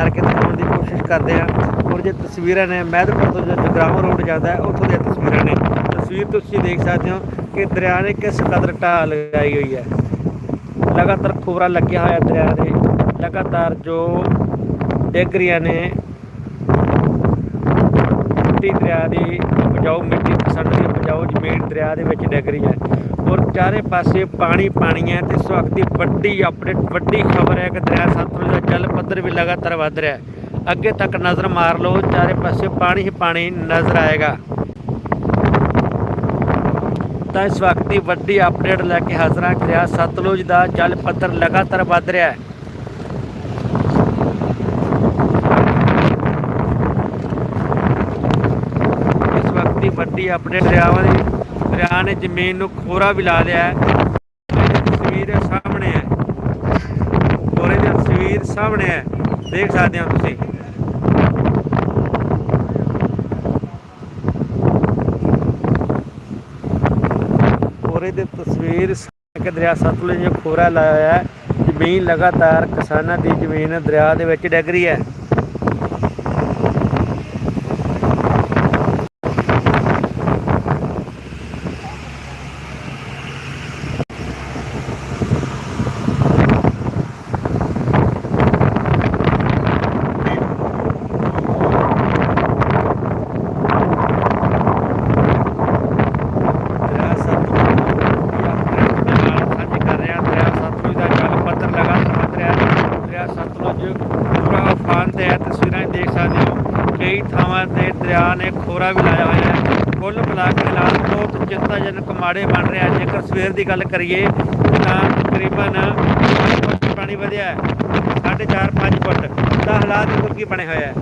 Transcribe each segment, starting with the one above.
ਕਰਕੇ ਦਿਖਾਉਣ ਦੀ ਕੋਸ਼ਿਸ਼ ਕਰਦੇ ਆ। ਔਰ ਜੇ ਤਸਵੀਰਾਂ ਨੇ ਮਹਿਦਪੁਰ ਤੋਂ ਜਦੋਂ ਜਗਰਾਉਂ ਰੋਡ ਜਾਂਦਾ ਹੈ, ਉੱਥੋਂ ਦੀਆਂ ਤਸਵੀਰਾਂ ਨੇ। ਤਸਵੀਰ ਤੁਸੀਂ ਦੇਖ ਸਕਦੇ ਹੋ ਕਿ ਦਰਿਆ ਨੇ ਕਿਸ ਕਦਰ ਢਾਹ ਲਗਾਈ ਹੋਈ ਹੈ। ਲਗਾਤਾਰ ਖੋਰਾ ਲੱਗਿਆ ਹੋਇਆ ਦਰਿਆ ਦੇ। ਲਗਾਤਾਰ ਜੋ ਡਿੱਗ ਰਹੀਆਂ ਨੇ, ਮਿੱਟੀ ਦਰਿਆ ਦੀ ਉਪਜਾਊ ਮਿੱਟੀ ਪਸੰਦ ਦੀ ਉਪਜਾਊ ਜ਼ਮੀਨ ਦਰਿਆ ਦੇ ਵਿੱਚ ਡਿੱਗ ਰਹੀ ਹੈ। ਔਰ ਚਾਰੇ ਪਾਸੇ ਪਾਣੀ ਪਾਣੀ ਹੈ ਤੇ ਇਸ ਵਕਤ ਦੀ ਵੱਡੀ ਅਪਡੇਟ ਵੱਡੀ ਖਬਰ ਹੈ ਕਿ ਦਰਿਆ ਸਤਲੁਜ ਦਾ ਜਲ ਪੱਧਰ ਵੀ ਲਗਾਤਾਰ ਵੱਧ ਰਿਹਾ ਹੈ। ਅੱਗੇ ਤੱਕ ਨਜ਼ਰ ਮਾਰ ਲਓ, ਚਾਰੇ ਪਾਸੇ ਪਾਣੀ ਹੀ ਪਾਣੀ ਨਜ਼ਰ ਆਏਗਾ। ਤਾਂ ਇਸ ਵਕਤ ਦੀ ਵੱਡੀ ਅਪਡੇਟ ਲੈ ਕੇ ਹਾਜ਼ਰ ਹਾਂ ਦਰਿਆ ਸਤਲੁਜ ਦਾ ਜਲ ਪੱਧਰ ਲਗਾਤਾਰ ਵੱਧ ਰਿਹਾ ਹੈ। ਇਸ ਵਕਤ ਦੀ ਵੱਡੀ ਅਪਡੇਟ ਦਰਿਆਵਾਂ ਦੀ ਦਰਿਆ ਨੇ ਜ਼ਮੀਨ ਨੂੰ ਖੋਰਾ ਵੀ ਲਾ ਲਿਆ ਹੈ। ਤਸਵੀਰ ਸਾਹਮਣੇ ਹੈ। ਖੋਰੇ ਦੀ ਤਸਵੀਰ ਸਾਹਮਣੇ ਹੈ। ਦੇਖ ਸਕਦੇ ਹੋ ਤੁਸੀਂ। ਖੋਰੇ ਦੀ ਤਸਵੀਰ ਕਿ ਦਰਿਆ ਸਤਲੁਜ ਨੇ ਖੋਰਾ ਲਾਇਆ ਹੈ। ਜ਼ਮੀਨ ਲਗਾਤਾਰ ਕਿਸਾਨਾਂ ਦੀ ਜ਼ਮੀਨ ਦਰਿਆ ਦੇ ਵਿੱਚ ਡਿੱਗ ਰਹੀ ਹੈ ਦਰਿਆ ਸਤਲੁਜ ਦੀ ਨਾਲ ਸਾਂਝੀ ਕਰ ਰਹੇ ਹਾਂ ਦਰਿਆ ਸਤਲੁਜ ਦਾ ਜਲ ਪੱਧਰ ਲਗਾਤਾਰ ਵੱਧ ਰਿਹਾ ਹੈ ਦਰਿਆ ਸਤਲੁਜ ਪੂਰਾ ਉਫਾਨ ਤੇ ਹੈ ਤਸਵੀਰਾਂ 'ਚ ਦੇਖ ਸਕਦੇ ਹੋ ਕਈ ਤੇ ਦਰਿਆ ਨੇ ਖੋਰਾ ਵੀ ਲਾਇਆ ਹੋਇਆ ਹੈ। ਕੁੱਲ ਮਿਲਾ ਕੇ ਹਾਲਾਤ ਬਹੁਤ ਚਿੰਤਾਜਨਕ ਮਾੜੇ ਬਣ ਰਹੇ ਹਨ ਜੇਕਰ ਸਵੇਰ ਦੀ ਗੱਲ ਕਰੀਏ, ਤਾਂ ਤਕਰੀਬਨ ਪਾਣੀ ਵਧਿਆ ਹੈ। 4.5 5 ਫੁੱਟ ਦਾ ਹਾਲਾਤ ਦੇਖੋ ਕੀ ਬਣੇ ਹੋਏ ਹੈ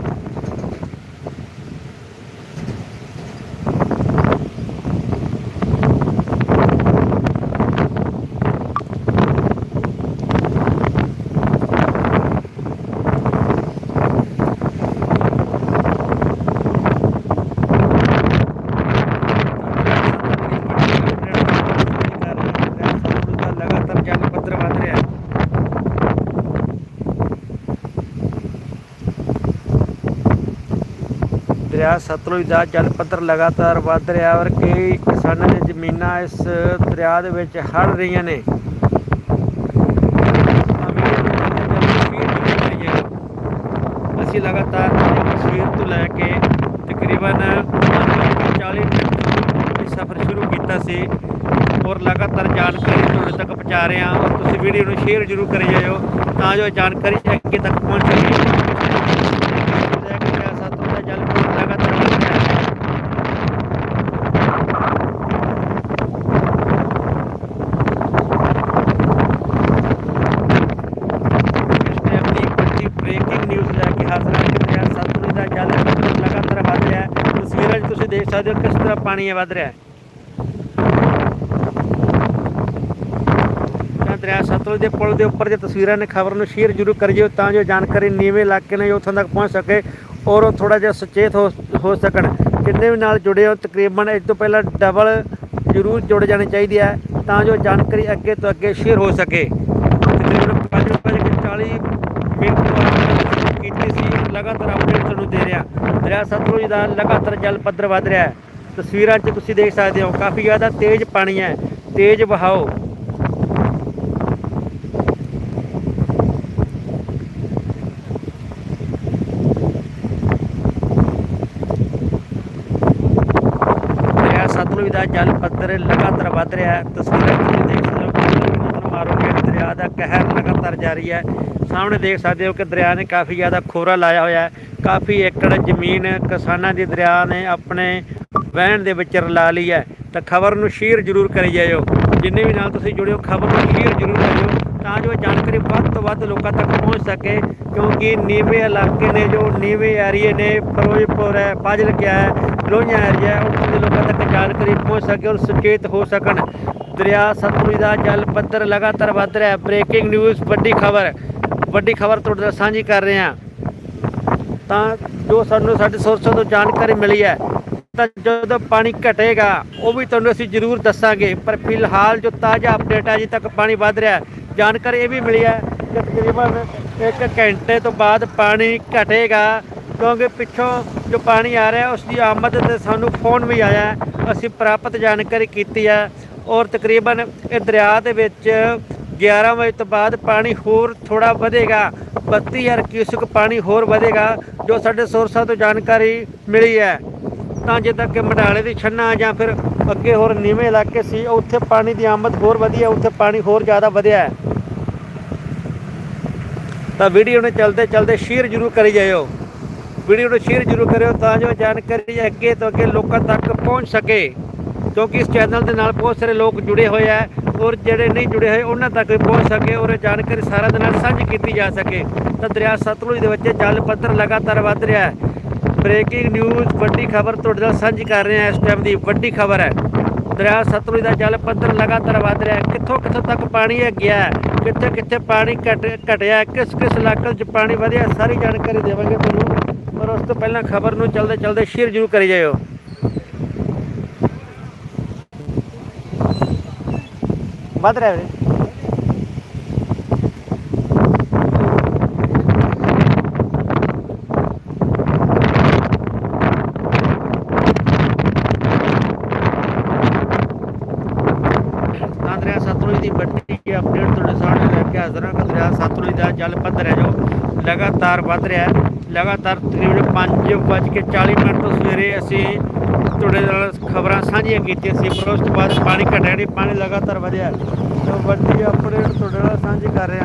ਲਗਾਤਾਰ ਜਲ ਪੱਧਰ ਵਧ ਰਿਹਾ ਹੈ ਦਰਿਆ ਸਤਲੁਜ ਦਾ ਜਲ ਪੱਧਰ ਲਗਾਤਾਰ ਵੱਧ ਰਿਹਾ ਔਰ ਕਈ ਕਿਸਾਨਾਂ ਦੀਆਂ ਜ਼ਮੀਨਾਂ ਇਸ ਦਰਿਆ ਦੇ ਵਿੱਚ ਹੜ ਰਹੀਆਂ ਨੇ। ਅਸੀਂ ਲਗਾਤਾਰ ਕਸ਼ਮੀਰ ਤੋਂ ਲੈ ਕੇ ਤਕਰੀਬਨ 40 ਮਿੰਟ ਸਫ਼ਰ ਸ਼ੁਰੂ ਕੀਤਾ ਸੀ ਔਰ ਲਗਾਤਾਰ ਜਾਣਕਾਰੀ ਤੁਹਾਡੇ ਤੱਕ ਪਹੁੰਚਾ ਰਹੇ। ਹਾਂ ਔਰ ਤੁਸੀਂ ਵੀਡੀਓ ਨੂੰ ਸ਼ੇਅਰ ਜ਼ਰੂਰ ਕਰੀ ਜਾਇਓ ਤਾਂ ਜੋ ਜਾਣਕਾਰੀ ਅੱਗੇ ਤੱਕ ਪਹੁੰਚ ਸਕੇ ਸਤਲੁਜ ਦਾ ਜਲ ਪੱਧਰ ਲਗਾਤਾਰ ਵੱਧ ਰਿਹਾ ਹੈ ਇਸ ਟਾਈਮ ਦੀ ਵੱਡੀ ਬ੍ਰੇਕਿੰਗ ਨਿਊਜ਼ ਲੈ ਕੇ ਹਾਜ਼ਰ ਹਾਂ ਕਿ ਦਰਿਆ ਸਤਲੁਜ ਦਾ ਜਲ ਪੱਧਰ ਲਗਾਤਾਰ ਵੱਧ ਰਿਹਾ ਹੈ ਤਸਵੀਰਾਂ 'ਚ ਤੁਸੀਂ ਦੇਖ ਸਕਦੇ ਹੋ ਕਿਸ ਤਰ੍ਹਾਂ ਪਾਣੀ ਹੈ ਵੱਧ ਰਿਹਾ ਹੈ। ਦਰਿਆ ਸਤਲੁਜ ਦੇ ਪੁਲ ਦੇ ਉੱਪਰ ਜੇ ਤਸਵੀਰਾਂ ਨੇ ਖਬਰ ਨੂੰ ਸ਼ੇਅਰ ਜ਼ਰੂਰ ਕਰਿਓ ਤਾਂ ਜੋ ਜਾਣਕਾਰੀ ਨੀਵੇਂ ਇਲਾਕੇ ਨੇ ਉੱਥੋਂ ਤੱਕ ਪਹੁੰਚ ਸਕੇ ਔਰ ਉਹ ਥੋੜਾ ਜਿਹਾ ਸੁਚੇਤ ਹੋ ਹੋ ਸਕਣ। ਜਿੰਨੇ ਵੀ ਨਾਲ ਜੁੜੇ ਹੋ, ਤਕਰੀਬਨ ਇਸ ਤੋਂ ਪਹਿਲਾਂ ਡਬਲ ਜ਼ਰੂਰ ਜੁੜ ਜਾਣੀ ਚਾਹੀਦੀ ਹੈ ਤਾਂ ਜੋ ਜਾਣਕਾਰੀ ਅੱਗੇ ਤੋਂ ਅੱਗੇ ਸ਼ੇਅਰ ਹੋ ਸਕੇ। ਤਕਰੀਬਨ 5:40 ਮਿੰਟ ਤੋਂ ਆਪਾਂ ਕੀਤੀ ਸੀ, ਲਗਾਤਾਰ ਅਪਡੇਟ ਤੁਹਾਨੂੰ ਦੇ ਰਿਹਾ। ਦਰਿਆ ਸਤਲੁਜ ਦਾ ਲਗਾਤਾਰ ਜਲ ਪੱਧਰ ਵੱਧ ਰਿਹਾ ਹੈ। ਤਸਵੀਰਾਂ 'ਚ ਤੁਸੀਂ ਦੇਖ ਸਕਦੇ ਹੋ, ਕਾਫੀ ਜ਼ਿਆਦਾ ਤੇਜ਼ ਪਾਣੀ ਹੈ, ਤੇਜ਼ ਵਹਾਓ। ਦਰਿਆ ਸਤਲੁਜ ਦਾ ਜਲ ਪੱਧਰ ਲਗਾਤਾਰ ਵੱਧ ਰਿਹਾ ਹੈ। ਤਸਵੀਰਾਂ ਤੁਸੀਂ ਦੇਖ ਸਕਦੇ ਹੋ ਮਾਰੋਗੇ ਦਰਿਆ ਦਾ ਕਹਿਰ ਲਗਾਤਾਰ ਜਾਰੀ ਹੈ। ਸਾਹਮਣੇ ਦੇਖ ਸਕਦੇ ਹੋ ਕਿ ਦਰਿਆ ਨੇ ਕਾਫੀ ਜ਼ਿਆਦਾ ਖੋਰਾ ਲਾਇਆ ਹੋਇਆ ਹੈ। ਕਾਫੀ ਏਕੜ ਜ਼ਮੀਨ ਕਿਸਾਨਾਂ ਦੀ ਦਰਿਆ ਨੇ ਆਪਣੇ ਵਹਿਣ ਦੇ ਵਿੱਚ ਰਲਾ ਲਈ ਹੈ, ਤਾਂ ਖਬਰ ਨੂੰ ਸ਼ੇਅਰ ਜ਼ਰੂਰ ਕਰੀ ਜਾਇਓ। ਜਿੰਨੇ ਵੀ ਨਾਲ ਤੁਸੀਂ ਜੁੜਿਓ ਖਬਰ ਨੂੰ ਸ਼ੇਅਰ ਜ਼ਰੂਰ ਕਰਿਓ, ਤਾਂ ਜੋ ਜਾਣਕਾਰੀ ਵੱਧ ਤੋਂ ਵੱਧ ਲੋਕਾਂ ਤੱਕ ਪਹੁੰਚ ਸਕੇ, ਕਿਉਂਕਿ ਨੀਵੇਂ ਇਲਾਕੇ ਨੇ, ਜੋ ਨੀਵੇਂ ਏਰੀਏ ਨੇ, ਫਿਰੋਜ਼ਪੁਰ ਹੈ, ਫਾਜ਼ਿਲਕਾ ਹੈ, ਲੋਹੀਆਂ ਏਰੀਆ ਹੈ, ਉੱਥੋਂ ਦੇ ਲੋਕਾਂ ਤੱਕ ਜਾਣਕਾਰੀ ਪਹੁੰਚ ਸਕੇ ਔਰ ਸੁਚੇਤ ਹੋ ਸਕਣ। ਦਰਿਆ ਸਤਲੁਜ ਦਾ ਜਲ ਪੱਧਰ ਲਗਾਤਾਰ ਵੱਧ ਰਿਹਾ ਹੈ। ਬ੍ਰੇਕਿੰਗ ਨਿਊਜ਼ ਵੱਡੀ ਖਬਰ। ਵੱਡੀ ਖਬਰ ਤੁਹਾਡੇ ਨਾਲ ਸਾਂਝੀ ਕਰ ਰਹੇ। ਹਾਂ ਤਾਂ ਜੋ ਸਾਨੂੰ ਸਾਡੇ ਸੋਰਸਾਂ ਤੋਂ ਜਾਣਕਾਰੀ ਮਿਲੀ ਹੈ ਤਾਂ ਜਦੋਂ ਪਾਣੀ ਘਟੇਗਾ, ਉਹ ਵੀ ਤੁਹਾਨੂੰ ਅਸੀਂ ਜ਼ਰੂਰ ਦੱਸਾਂਗੇ। ਪਰ ਫਿਲਹਾਲ ਜੋ ਤਾਜ਼ਾ ਅਪਡੇਟ ਹੈ, ਅਜੇ ਤੱਕ ਪਾਣੀ ਵੱਧ ਰਿਹਾ ਜਾਣਕਾਰੀ ਇਹ ਵੀ ਮਿਲੀ ਹੈ ਕਿ ਤਕਰੀਬਨ 1 ਘੰਟੇ ਤੋਂ ਬਾਅਦ ਪਾਣੀ ਘਟੇਗਾ, ਕਿਉਂਕਿ ਪਿੱਛੋਂ ਜੋ ਪਾਣੀ ਆ ਰਿਹਾ, ਉਸ ਦੀ ਆਮਦ ਤੇ ਸਾਨੂੰ ਫੋਨ ਵੀ ਆਇਆ ਅਸੀਂ ਪ੍ਰਾਪਤ ਜਾਣਕਾਰੀ ਕੀਤੀ ਹੈ ਔਰ ਤਕਰੀਬਨ ਇਹ ਦਰਿਆ ਦੇ ਵਿੱਚ 11 ਵਜੇ ਤੋਂ ਬਾਅਦ ਪਾਣੀ ਹੋਰ ਥੋੜਾ ਵਧੇਗਾ 32000 ਕਿਊਸਕ ਪਾਣੀ ਹੋਰ ਵਧੇਗਾ, ਜੋ ਸਾਡੇ ਸੋਰਸਾਂ ਤੋਂ ਜਾਣਕਾਰੀ ਮਿਲੀ ਹੈ। ਤਾਂ ਜਿੱਦਾਂ ਕਿ ਮਡਾਲੇ ਦੀ ਛੰਨਾ ਜਾਂ ਫਿਰ ਅੱਗੇ ਹੋਰ ਨੀਵੇਂ ਇਲਾਕੇ ਸੀ, ਉੱਥੇ ਪਾਣੀ ਦੀ ਆਮਦ ਹੋਰ ਵਧੀਆ, ਉੱਥੇ ਪਾਣੀ ਹੋਰ ਜ਼ਿਆਦਾ ਵਧਿਆ ਹੈ। ਤਾਂ ਵੀਡੀਓ ਨੂੰ ਚਲਦੇ ਚਲਦੇ ਸ਼ੇਅਰ ਜ਼ਰੂਰ ਕਰੀ ਜਾਇਓ। ਵੀਡੀਓ ਨੂੰ ਸ਼ੇਅਰ ਜ਼ਰੂਰ ਕਰਿਓ ਤਾਂ ਜੋ ਜਾਣਕਾਰੀ ਅੱਗੇ ਤੋਂ ਅੱਗੇ ਲੋਕਾਂ ਤੱਕ ਪਹੁੰਚ ਸਕੇ। ਕਿਉਂਕਿ ਇਸ ਚੈਨਲ ਦੇ ਨਾਲ ਬਹੁਤ ਸਾਰੇ ਲੋਕ ਜੁੜੇ ਹੋਏ ਆ ਔਰ ਜਿਹੜੇ ਨਹੀਂ ਜੁੜੇ ਹੋਏ, ਉਹਨਾਂ ਤੱਕ ਵੀ ਪਹੁੰਚ ਸਕੇ ਔਰ ਇਹ ਜਾਣਕਾਰੀ ਸਾਰਿਆਂ ਦੇ ਨਾਲ ਸਾਂਝੀ ਕੀਤੀ ਜਾ ਸਕੇ। ਤਾਂ ਦਰਿਆ ਸਤਲੁਜ ਦੇ ਵਿੱਚ ਜਲ ਪੱਧਰ ਲਗਾਤਾਰ ਵੱਧ ਰਿਹਾ ਹੈ। ਬ੍ਰੇਕਿੰਗ ਨਿਊਜ਼, ਵੱਡੀ ਖਬਰ ਤੁਹਾਡੇ ਨਾਲ ਸਾਂਝੀ ਕਰ ਰਹੇ ਹਾਂ ਇਸ ਟਾਈਮ ਦੀ। ਵੱਡੀ ਖਬਰ ਹੈ, ਦਰਿਆ ਸਤਲੁਜ ਦਾ ਜਲ ਪੱਧਰ ਲਗਾਤਾਰ ਵੱਧ ਰਿਹਾ ਹੈ। ਕਿੱਥੋਂ ਕਿੱਥੋਂ ਤੱਕ ਪਾਣੀ ਹੈ? ਗਿਆ ਕਿੱਥੇ ਕਿੱਥੇ ਪਾਣੀ ਘਟ ਘਟਿਆ ਕਿਸ ਕਿਸ ਇਲਾਕੇ 'ਚ ਪਾਣੀ ਵਧਿਆ ਸਾਰੀ ਜਾਣਕਾਰੀ ਦੇਵਾਂਗੇ ਤੁਹਾਨੂੰ। ਪਰ ਉਸ ਤੋਂ ਪਹਿਲਾਂ ਖਬਰ ਨੂੰ ਚਲਦੇ ਚਲਦੇ ਸ਼ੇਅਰ ਜ਼ਰੂਰ ਕਰੀ ਜਾਇਓ। ਵੱਧ ਰਿਹਾ ਵੀਰੇ ਤਾਂ ਦਰਿਆ ਸਤਲੁਜ ਦੀ ਵੱਡੀ ਅਪਡੇਟ ਤੁਹਾਡੇ ਸਾਹਮਣੇ ਲੈ ਕੇ ਹਾਜ਼ਰ ਹਾਂ ਕਿ ਦਰਿਆ ਸਤਲੁਜ ਦਾ ਜਲ ਪੱਧਰ ਹੈ ਜੋ। ਲਗਾਤਾਰ ਵੱਧ ਰਿਹਾ ਹੈ। ਲਗਾਤਾਰ ਤਕਰੀਬਨ 5:40 ਮਿੰਟ ਤੋਂ ਸਵੇਰੇ ਅਸੀਂ ਤੁਹਾਡੇ ਨਾਲ ਖਬਰਾਂ ਸਾਂਝੀਆਂ ਕੀਤੀਆਂ ਸੀ, ਪਰ ਉਸ ਤੋਂ ਬਾਅਦ ਪਾਣੀ ਘਟਿਆ ਨਹੀਂ, ਪਾਣੀ ਲਗਾਤਾਰ ਵਧਿਆ ਤਾਂ ਵੱਡੀ ਅਪਡੇਟ ਤੁਹਾਡੇ ਨਾਲ ਸਾਂਝੀ ਕਰ ਰਿਹਾ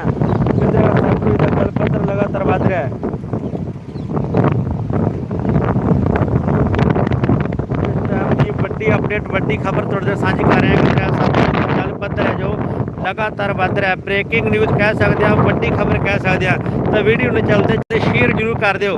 ਕਿ ਦਰਿਆ ਦਾ ਜਲ ਪੱਧਰ ਲਗਾਤਾਰ ਵੱਧ ਰਿਹਾ ਹੈ। ਵੱਡੀ ਅਪਡੇਟ ਵੱਡੀ ਖਬਰ ਤੁਹਾਡੇ ਨਾਲ ਸਾਂਝੀ ਕਰ ਰਹੇ ਹਾਂ। ਕਿ ਦਰਿਆ ਸਤਲੁਜ ਦਾ ਜਲ ਪੱਧਰ ਹੈ ਜੋ। ਲਗਾਤਾਰ ਵੱਧ ਰਿਹਾ ਬ੍ਰੇਕਿੰਗ ਨਿਊਜ਼ ਕਹਿ ਸਕਦੇ ਹਾਂ, ਵੱਡੀ ਖਬਰ ਕਹਿ ਸਕਦੇ ਹਾਂ। ਤਾਂ ਵੀਡੀਓ ਨੂੰ ਚਲਦੇ ਤੇ ਸ਼ੇਅਰ ਜ਼ਰੂਰ ਕਰ ਦਿਓ।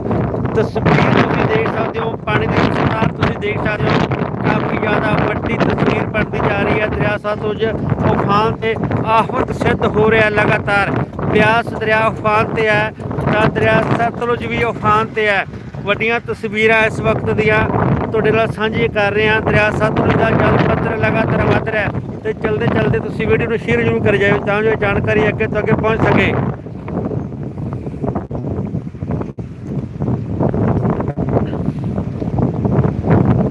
ਤਸਵੀਰ ਤੁਸੀਂ ਦੇਖ ਸਕਦੇ ਹੋ, ਪਾਣੀ ਦੀ ਰਫ਼ਤਾਰ ਤੁਸੀਂ ਦੇਖ ਸਕਦੇ ਹੋ। ਕਾਫੀ ਜ਼ਿਆਦਾ ਵੱਡੀ ਤਸਵੀਰ ਬਣਦੀ ਜਾ ਰਹੀ ਹੈ। ਦਰਿਆ ਸਤਲੁਜ ਉਫਾਨ ਤੇ ਆਫਤ ਸਿੱਧ ਹੋ ਰਿਹਾ ਲਗਾਤਾਰ। ਬਿਆਸ ਦਰਿਆ ਉਫਾਨ ਤੇ ਹੈ, ਤਾਂ ਦਰਿਆ ਸਤਲੁਜ ਵੀ ਉਫਾਨ ਤੇ ਹੈ। ਵੱਡੀਆਂ ਤਸਵੀਰਾਂ ਇਸ ਵਕਤ ਦੀਆਂ। ਤੁਹਾਡੇ ਨਾਲ ਸਾਂਝੀ ਕਰ ਰਹੇ ਹਾਂ ਦਰਿਆ ਸਤਲੁਜ ਦਾ ਜਲ ਪੱਧਰ ਲਗਾਤਾਰ ਵੱਧ ਰਿਹਾ ਤੇ ਚਲਦੇ ਚਲਦੇ ਤੁਸੀਂ ਵੀਡੀਓ ਨੂੰ ਸ਼ੇਅਰ ਜ਼ਰੂਰ ਕਰ ਜਾਇਓ, ਤਾਂ ਜੋ ਜਾਣਕਾਰੀ ਅੱਗੇ ਤੋਂ ਅੱਗੇ ਪਹੁੰਚ ਸਕੇ।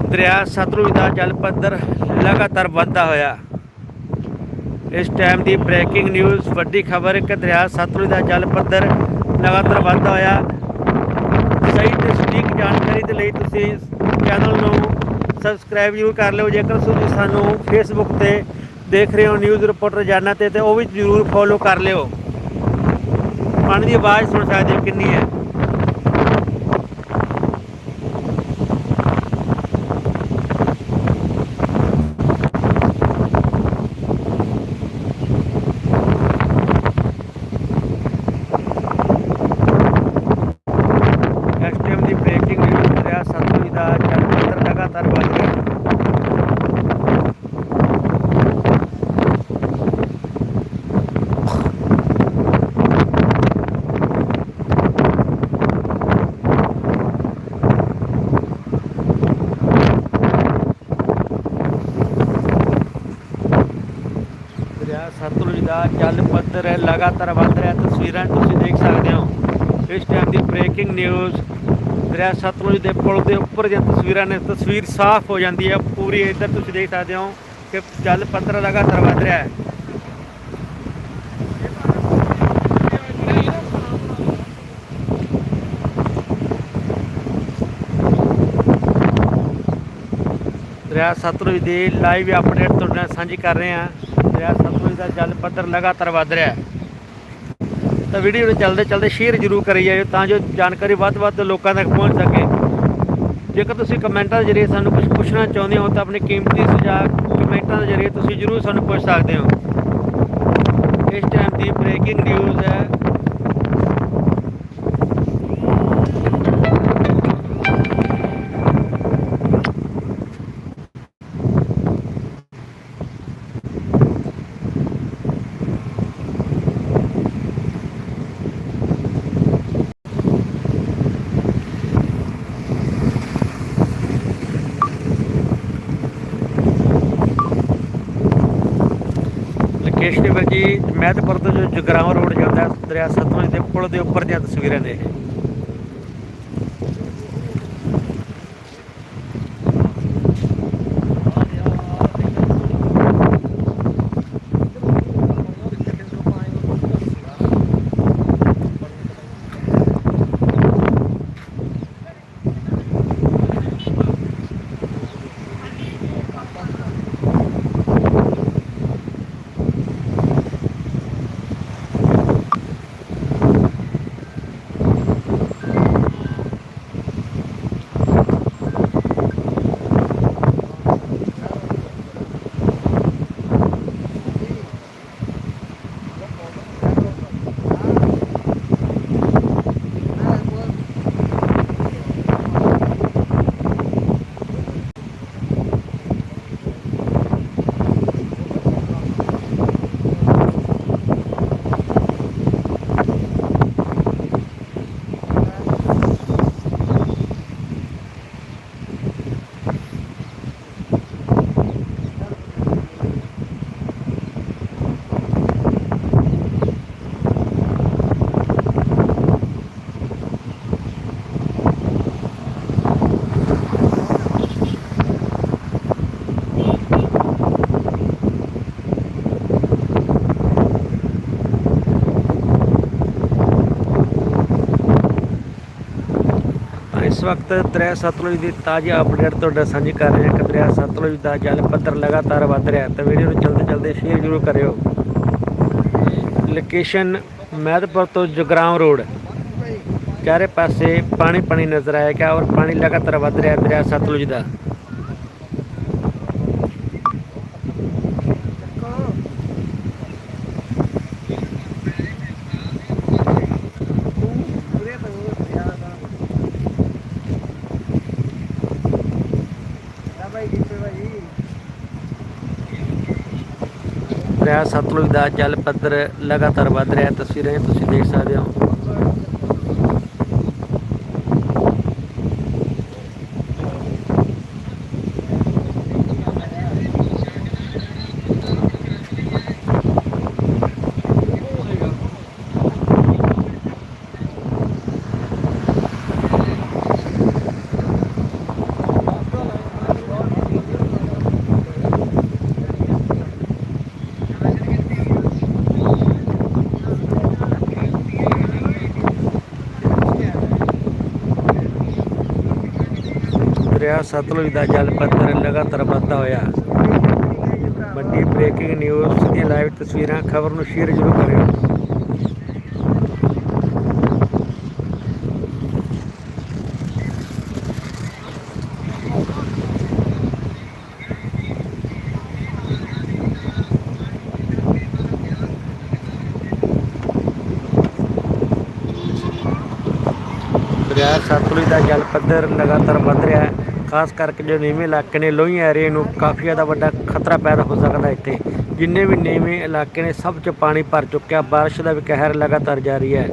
ਦਰਿਆ ਸਤਲੁਜ ਦਾ ਜਲ ਪੱਧਰ ਲਗਾਤਾਰ ਵੱਧਦਾ ਹੋਇਆ। ਇਸ ਟਾਈਮ ਦੀ ਬ੍ਰੇਕਿੰਗ ਨਿਊਜ਼ ਵੱਡੀ ਖਬਰ ਕਿ ਦਰਿਆ ਸਤਲੁਜ ਦਾ ਜਲ ਪੱਧਰ ਲਗਾਤਾਰ ਵੱਧਦਾ ਹੋਇਆ। ਸਹੀ ਤੇ ਸਟੀਕ ਜਾਣਕਾਰੀ ਦੇ ਲਈ ਤੁਸੀਂ ਚੈਨਲ ਨੂੰ ਸਬਸਕ੍ਰਾਈਬ ਜ਼ਰੂਰ ਕਰ ਲਿਓ। ਜੇਕਰ ਤੁਸੀਂ ਸਾਨੂੰ ਫੇਸਬੁੱਕ ਤੇ ਦੇਖ ਰਹੇ ਹੋ ਨਿਊਜ਼ ਰਿਪੋਰਟਰ ਜਾਨਾ ਤੇ ਤੇ ਉਹ ਵੀ ਜ਼ਰੂਰ ਫੋਲੋ ਕਰ ਲਿਓ। ਪਾਣੀ ਦੀ ਆਵਾਜ਼ ਸੁਣ ਸਕਦੇ ਹੋ ਕਿੰਨੀ ਹੈ ਇਸ ਟਾਈਮ ਦੀ ਬ੍ਰੇਕਿੰਗ ਨਿਊਜ਼ ਦਰਿਆ ਸਤਲੁਜ ਦਾ ਜਲ ਪੱਧਰ ਲਗਾਤਾਰ ਵੱਧ ਰਿਹਾ ਹੈ ਦਰਿਆ ਸਤਲੁਜ ਦਾ ਜਲ ਹੈ ਲਗਾਤਾਰ ਵੱਧ ਰਿਹਾ। ਤਸਵੀਰਾਂ ਤੁਸੀਂ ਦੇਖ ਸਕਦੇ ਹੋ। ਇਸ ਟਾਈਮ ਦੀ ਬ੍ਰੇਕਿੰਗ ਨਿਊਜ਼ ਦਰਿਆ ਸਤਲੁਜ ਦੇ ਪੁਲ ਦੇ ਉੱਪਰ ਦੀਆਂ ਤਸਵੀਰਾਂ ਨੇ, ਤਸਵੀਰ ਸਾਫ਼ ਹੋ ਜਾਂਦੀ ਹੈ। ਪੂਰੀ ਇੱਧਰ ਤੁਸੀਂ ਦੇਖ ਸਕਦੇ ਹੋ ਕਿ ਜਲ ਪੱਧਰ ਲਗਾਤਾਰ ਵੱਧ ਰਿਹਾ ਹੈ। ਦਰਿਆ ਸਤਲੁਜ ਦੀ ਲਾਈਵ ਅਪਡੇਟ ਤੁਹਾਡੇ ਨਾਲ ਸਾਂਝੀ ਕਰ ਰਹੇ ਹਾਂ। ਦਰਿਆ ਸਤਲੁਜ ਦਾ ਜਲ ਪੱਧਰ ਲਗਾਤਾਰ ਵੱਧ ਰਿਹਾ ਤਾਂ ਵੀਡੀਓ ਨੂੰ ਚੱਲਦੇ ਚੱਲਦੇ ਸ਼ੇਅਰ ਜ਼ਰੂਰ ਕਰੀ ਜਾਇਓ ਤਾਂ ਜੋ ਜਾਣਕਾਰੀ ਵੱਧ ਤੋਂ ਵੱਧ ਲੋਕਾਂ ਤੱਕ ਪਹੁੰਚ ਸਕੇ। ਜੇਕਰ ਤੁਸੀਂ ਕਮੈਂਟਾਂ ਦੇ ਜ਼ਰੀਏ ਸਾਨੂੰ ਕੁਝ ਪੁੱਛਣਾ ਚਾਹੁੰਦੇ ਹੋ ਤਾਂ ਆਪਣੇ ਕੀਮਤੀ ਸੁਝਾਅ ਕਮੈਂਟਾਂ ਦੇ ਜ਼ਰੀਏ ਤੁਸੀਂ ਜ਼ਰੂਰ ਸਾਨੂੰ ਪੁੱਛ ਸਕਦੇ ਹੋ। ਇਸ ਟਾਈਮ ਦੀ ਬ੍ਰੇਕਿੰਗ ਨਿਊਜ਼ ਹੈ। ਕੇਸ਼ਵਰ ਜੀ, ਮੈਂ ਮਹਿਤਪੁਰ ਪਰਤੋਂ ਜੋ ਜਗਰਾਉਂ ਰੋਡ ਜਾਂਦਾ ਦਰਿਆ ਸਤਲੁਜ ਦੇ ਪੁਲ ਦੇ ਉੱਪਰ ਦੀਆਂ ਤਸਵੀਰਾਂ ਨੇ ਇਹ ਇਸ ਵਕਤ ਦਰਿਆ ਸਤਲੁਜ ਦੀ ਤਾਜ਼ਾ ਅਪਡੇਟ ਤੁਹਾਡਾ ਸਾਂਝੀ ਕਰ ਰਹੇ ਹਾਂ। ਕਿ ਦਰਿਆ ਸਤਲੁਜ ਦਾ ਜਲ ਪੱਧਰ ਲਗਾਤਾਰ ਵੱਧ ਰਿਹਾ ਤਾਂ ਵੀਡੀਓ ਨੂੰ ਜਲਦੀ ਜਲਦੀ ਸ਼ੇਅਰ ਜ਼ਰੂਰ ਕਰਿਓ। ਲੋਕੇਸ਼ਨ ਮਹਿਦਪੁਰ ਤੋਂ ਜਗਰਾਮ ਰੋਡ। ਚਾਰੇ ਪਾਸੇ ਪਾਣੀ ਪਾਣੀ ਨਜ਼ਰ ਆਏਗਾ ਔਰ ਪਾਣੀ ਲਗਾਤਾਰ ਵੱਧ ਰਿਹਾ ਦਰਿਆ ਸਤਲੁਜ ਦਾ। ਦਰਿਆ ਸਤਲੁਜ ਦਾ ਜਲ ਪੱਧਰ ਲਗਾਤਾਰ ਵੱਧ ਰਿਹਾ ਤਸਵੀਰਾਂ ਤੁਸੀਂ ਦੇਖ ਸਕਦੇ ਹੋ। ਦਰਿਆ ਸਤਲੁਜ ਦਾ ਜਲ ਪੱਧਰ ਲਗਾਤਾਰ ਵੱਧਦਾ ਹੋਇਆ। ਵੱਡੀ ਬ੍ਰੇਕਿੰਗ ਨਿਊਜ਼ ਦੀਆਂ ਲਾਈਵ ਤਸਵੀਰਾਂ, ਖਬਰ ਨੂੰ ਸ਼ੇਅਰ ਜ਼ਰੂਰ ਕਰਿਓ। ਦਰਿਆ, ਸਤਲੁਜ ਦਾ ਜਲ ਪੱਧਰ ਲਗਾਤਾਰ ਵੱਧ ਰਿਹਾ ਹੈ। ਖਾਸ ਕਰਕੇ ਜੋ ਨੀਵੇਂ ਇਲਾਕੇ ਨੇ ਲੋਹੀ ਏਰੀਏ ਨੂੰ ਕਾਫੀ ਜ਼ਿਆਦਾ ਵੱਡਾ ਖਤਰਾ ਪੈਦਾ ਹੋ ਸਕਦਾ ਇੱਥੇ। ਜਿੰਨੇ ਵੀ ਨੀਵੇਂ ਇਲਾਕੇ ਨੇ, ਸਭ 'ਚ ਪਾਣੀ ਭਰ ਚੁੱਕਿਆ, ਬਾਰਿਸ਼ ਦਾ ਵੀ ਕਹਿਰ ਲਗਾਤਾਰ ਜਾਰੀ ਹੈ।